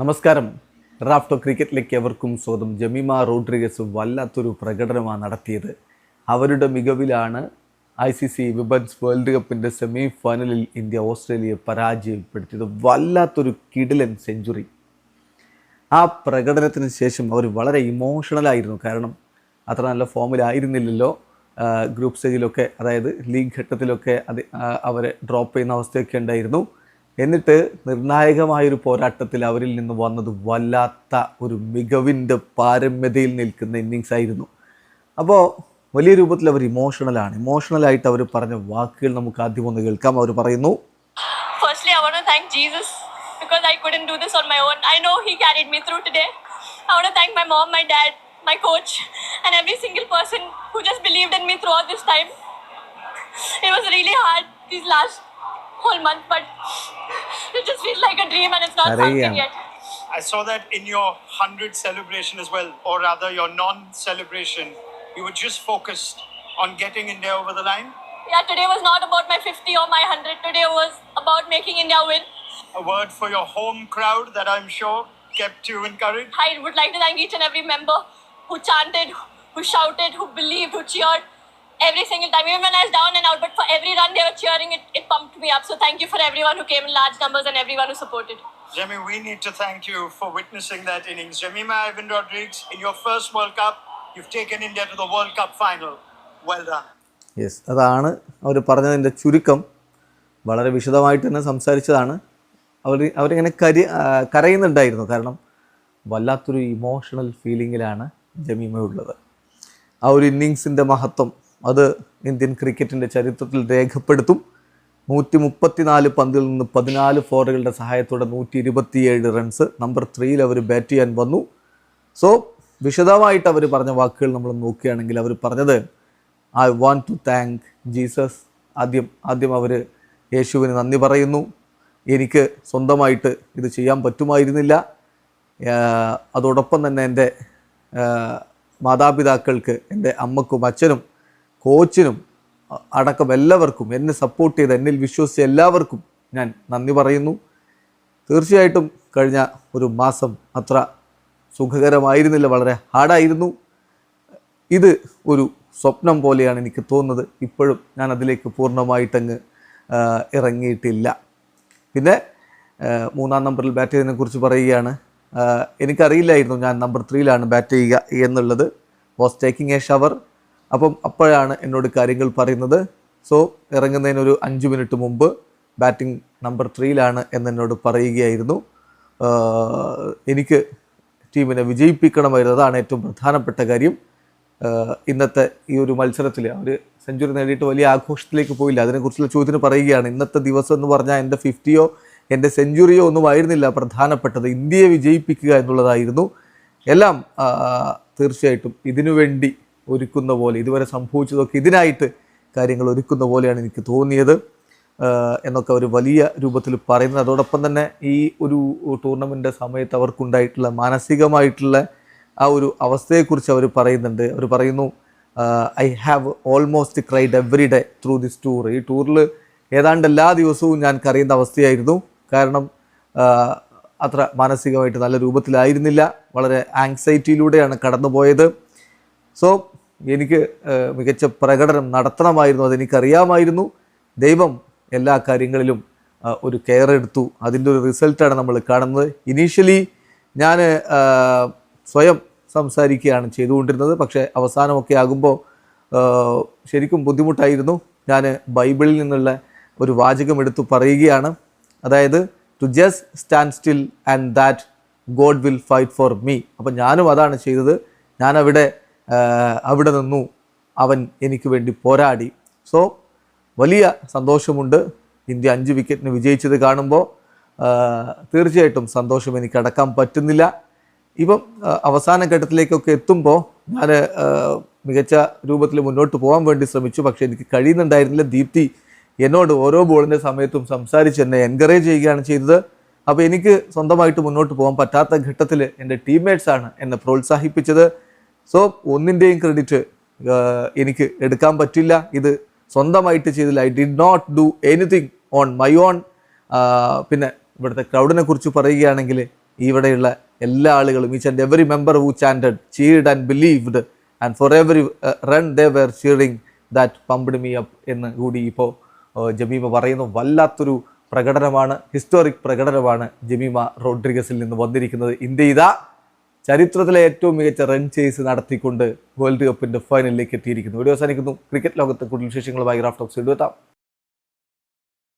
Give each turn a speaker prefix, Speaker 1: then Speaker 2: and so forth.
Speaker 1: നമസ്കാരം. റാഫ്റ്റോ ക്രിക്കറ്റിലേക്ക് എവർക്കും സ്വാഗതം. ജമിമ റോഡ്രിഗസ് വല്ലാത്തൊരു പ്രകടനമാണ് നടത്തിയത്. അവരുടെ മികവിലാണ് I C C women's world കപ്പിന്റെ സെമി ഫൈനലിൽ ഇന്ത്യ ഓസ്ട്രേലിയയെ പരാജയപ്പെടുത്തിയത്. വല്ലാത്തൊരു കിടിലൻ സെഞ്ചുറി. ആ പ്രകടനത്തിന് ശേഷം അവർ വളരെ ഇമോഷണലായിരുന്നു കാരണം അത്ര നല്ല ഫോമിലായിരുന്നില്ലല്ലോ ഗ്രൂപ്പ് സ്റ്റേജിലൊക്കെ അതായത് ലീഗ് ഘട്ടത്തിലൊക്കെ അത് അവരെ ഡ്രോപ്പ് ചെയ്യുന്ന അവസ്ഥയൊക്കെ ഉണ്ടായിരുന്നു. എന്നിട്ട് നിർണായകമായൊരു പോരാട്ടത്തിൽ അവരിൽ നിന്ന് വന്നത് വല്ലാത്ത ഒരു മികവിന്റെ പാരമ്യതയിൽ നിൽക്കുന്ന ഇന്നിങ്സ് ആയിരുന്നു. അപ്പോൾ വലിയ രൂപത്തിൽ അവർ ഇമോഷണലാണ് ഇമോഷണലായിട്ട് അവർ പറഞ്ഞ വാക്കുകൾ നമുക്ക് ആദ്യം ഒന്ന് കേൾക്കാം. അവർ പറയുന്നു
Speaker 2: my coach and every single person who just believed in me throughout this time. It was really hard these last whole month, but it just feels like a dream and it's not
Speaker 1: Arey,
Speaker 2: something yet.
Speaker 3: I saw that in your 100 celebration as well, or rather your non celebration. You were just focused on getting India over the line.
Speaker 2: Yeah, today was not about my 50 or my 100. Today was about making India win.
Speaker 3: A word for your home crowd that I'm sure kept you encouraged.
Speaker 2: I would like to thank each and every member who chanted, who shouted, who believed, who cheered every single time, even when I was down and out. But for every run they were cheering, it, it pumped me up. So thank you for everyone who came in large numbers and everyone who supported.
Speaker 3: Jemmy, we need to thank you for witnessing that innings. Jemima Ivan Rodriguez, in your first World Cup, you've taken India to the World Cup final. Well done.
Speaker 1: Yes അതാണ് അവർ പറഞ്ഞതിന്റെ ചുരുക്കം വളരെ വിശദമായിട്ട് തന്നെ സംസാരിച്ചതാണ് അവർ അവരിങ്ങനെ കരി കരയുന്നുണ്ടായിരുന്നു കാരണം വല്ലാത്തൊരു ഇമോഷണൽ ഫീലിങ്ങിലാണ് ജമീമ ഉള്ളത് ആ ഒരു ഇന്നിങ്സിന്റെ മഹത്വം അത് ഇന്ത്യൻ ക്രിക്കറ്റിന്റെ ചരിത്രത്തിൽ രേഖപ്പെടുത്തും. നൂറ്റി മുപ്പത്തിനാല് പന്തിൽ നിന്ന് പതിനാല് ഫോറുകളുടെ സഹായത്തോടെ നൂറ്റി ഇരുപത്തിയേഴ് റൺസ്. നമ്പർ ത്രീയിൽ അവർ ബാറ്റ് ചെയ്യാൻ വന്നു. സോ വിശദമായിട്ട് അവർ പറഞ്ഞ വാക്കുകൾ നമ്മൾ നോക്കുകയാണെങ്കിൽ അവർ പറഞ്ഞത് I want to thank Jesus ആദ്യം ആദ്യം അവർ യേശുവിന് നന്ദി പറയുന്നു. എനിക്ക് സ്വന്തമായിട്ട് ഇത് ചെയ്യാൻ പറ്റുമായിരുന്നില്ല. അതോടൊപ്പം തന്നെ എന്റെ മാതാപിതാക്കൾക്ക് എന്റെ അമ്മക്കും അച്ഛനും കോച്ചിനും അടക്കം എല്ലാവർക്കും എന്നെ സപ്പോർട്ട് ചെയ്ത് എന്നിൽ വിശ്വസിച്ച എല്ലാവർക്കും ഞാൻ നന്ദി പറയുന്നു. തീർച്ചയായിട്ടും കഴിഞ്ഞ ഒരു മാസം അത്ര സുഖകരമായിരുന്നില്ല വളരെ ഹാർഡായിരുന്നു ഇത് ഒരു സ്വപ്നം പോലെയാണ് എനിക്ക് തോന്നുന്നത്. ഇപ്പോഴും ഞാൻ അതിലേക്ക് പൂർണമായിട്ടങ്ങ് ഇറങ്ങിയിട്ടില്ല. പിന്നെ മൂന്നാം നമ്പറിൽ ബാറ്റ് ചെയ്തതിനെ കുറിച്ച് പറയുകയാണ്. എനിക്കറിയില്ലായിരുന്നു ഞാൻ നമ്പർ ത്രീയിലാണ് ബാറ്റ് ചെയ്യുക എന്നുള്ളത്. വാസ് ടേക്കിംഗ് എ ഷവർ അപ്പം അപ്പോഴാണ് എന്നോട് കാര്യങ്ങൾ പറയുന്നത്. സോ ഇറങ്ങുന്നതിനൊരു അഞ്ച് മിനിറ്റ് മുമ്പ് ബാറ്റിംഗ് നമ്പർ ത്രീയിലാണ് എന്നോട് പറയുകയായിരുന്നു. എനിക്ക് ടീമിനെ വിജയിപ്പിക്കണമായിരുന്നു. അതാണ് ഏറ്റവും പ്രധാനപ്പെട്ട കാര്യം. ഇന്നത്തെ ഈ ഒരു മത്സരത്തിൽ അവർ സെഞ്ചുറി നേടിയിട്ട് വലിയ ആഘോഷത്തിലേക്ക് പോയില്ല. അതിനെക്കുറിച്ചുള്ള ചോദ്യത്തിന് പറയുകയാണ് ഇന്നത്തെ ദിവസം എന്ന് പറഞ്ഞാൽ എന്റെ ഫിഫ്റ്റിയോ എന്റെ സെഞ്ചുറിയോ ഒന്നും ആയിരുന്നില്ല പ്രധാനപ്പെട്ടത്. ഇന്ത്യയെ വിജയിപ്പിക്കുക എന്നുള്ളതായിരുന്നു. എല്ലാം തീർച്ചയായിട്ടും ഇതിനു വേണ്ടി ഒരുക്കുന്ന പോലെ ഇതുവരെ സംഭവിച്ചതൊക്കെ ഇതിനായിട്ട് കാര്യങ്ങൾ ഒരുക്കുന്ന പോലെയാണ് എനിക്ക് തോന്നിയത്. എന്നൊക്കെ അവർ വലിയ രൂപത്തിൽ പറയുന്നത്. അതോടൊപ്പം തന്നെ ഈ ഒരു ടൂർണമെന്റ് സമയത്ത് അവർക്കുണ്ടായിട്ടുള്ള മാനസികമായിട്ടുള്ള ആ ഒരു അവസ്ഥയെക്കുറിച്ച് അവർ പറയുന്നുണ്ട്. അവർ പറയുന്നു I have almost cried every day through this tour ഈ ടൂറിൽ ഏതാണ്ട് എല്ലാ ദിവസവും ഞാൻ കരയുന്ന അവസ്ഥയായിരുന്നു. കാരണം അത്ര മാനസികമായിട്ട് നല്ല രൂപത്തിലായിരുന്നില്ല. വളരെ ആങ്സൈറ്റിയിലൂടെയാണ് കടന്നുപോയത്. സോ എനിക്ക് മികച്ച പ്രകടനം നടത്തണമായിരുന്നു അതെനിക്കറിയാമായിരുന്നു. ദൈവം എല്ലാ കാര്യങ്ങളിലും ഒരു കെയർ എടുത്തു. അതിന്റെ ഒരു റിസൾട്ടാണ് നമ്മൾ കാണുന്നത്. ഇനീഷ്യലി ഞാൻ സ്വയം സംസാരിക്കുകയാണ് ചെയ്തുകൊണ്ടിരുന്നത്. പക്ഷേ അവസാനമൊക്കെ ആകുമ്പോൾ ശരിക്കും ബുദ്ധിമുട്ടായിരുന്നു. ഞാൻ ബൈബിളിൽ നിന്നുള്ള ഒരു വാചകം എടുത്തു പറയുകയാണ്. അതായത് to just stand still and that God will fight for me അപ്പം ഞാനും അതാണ് ചെയ്തത്. ഞാനവിടെ അവിടെ നിന്നു അവൻ എനിക്ക് വേണ്ടി പോരാടി. സോ വലിയ സന്തോഷമുണ്ട്. ഇന്ത്യ അഞ്ച് വിക്കറ്റിന് വിജയിച്ചത് കാണുമ്പോൾ തീർച്ചയായിട്ടും സന്തോഷം എനിക്ക് അടക്കാൻ പറ്റുന്നില്ല. ഇപ്പം അവസാന ഘട്ടത്തിലേക്കൊക്കെ എത്തുമ്പോൾ ഞാൻ മികച്ച രൂപത്തിൽ മുന്നോട്ട് പോകാൻ വേണ്ടി ശ്രമിച്ചു. പക്ഷേ എനിക്ക് കഴിയുന്നുണ്ടായിരുന്നില്ല. ദീപ്തി എന്നോട് ഓരോ ബോളിന്റെ സമയത്തും സംസാരിച്ച് എന്നെ എൻകറേജ് ചെയ്യുകയാണ് ചെയ്തത്. അപ്പോൾ എനിക്ക് സ്വന്തമായിട്ട് മുന്നോട്ട് പോകാൻ പറ്റാത്ത ഘട്ടത്തിൽ എന്റെ ടീംമേറ്റ്സ് ആണ് എന്നെ പ്രോത്സാഹിപ്പിച്ചത്. സോ ഒന്നിന്റെയും ക്രെഡിറ്റ് എനിക്ക് എടുക്കാൻ പറ്റില്ല. ഇത് സ്വന്തമായിട്ട് ചെയ്തില്ല. I did not do anything on my own പിന്നെ ഇവിടുത്തെ ക്രൗഡിനെ കുറിച്ച് പറയുകയാണെങ്കിൽ ഇവിടെയുള്ള എല്ലാ ആളുകളും each and every member who chanted cheered and believed and for every run they were cheering that pumped me up എന്ന് കൂടി ഇപ്പോൾ ജമീമ പറയുന്നു. വല്ലാത്തൊരു പ്രകടനമാണ് ഹിസ്റ്റോറിക് പ്രകടനമാണ് ജമീമ റോഡ്രിഗസിൽ നിന്ന് വന്നിരിക്കുന്നത്. ഇന്ത്യ ഇതാ ചരിത്രത്തിലെ ഏറ്റവും മികച്ച റൺ ചേസ് നടത്തിക്കൊണ്ട് വേൾഡ് കപ്പിന്റെ ഫൈനലിലേക്ക് എത്തിയിരിക്കുന്നു. വീഡിയോ അവസാനിക്കുന്നു. ക്രിക്കറ്റ് ലോകത്തെ കൂടുതൽ വിശേഷങ്ങളുമായി റാഫ്റ്റോക്സ് എത്താം.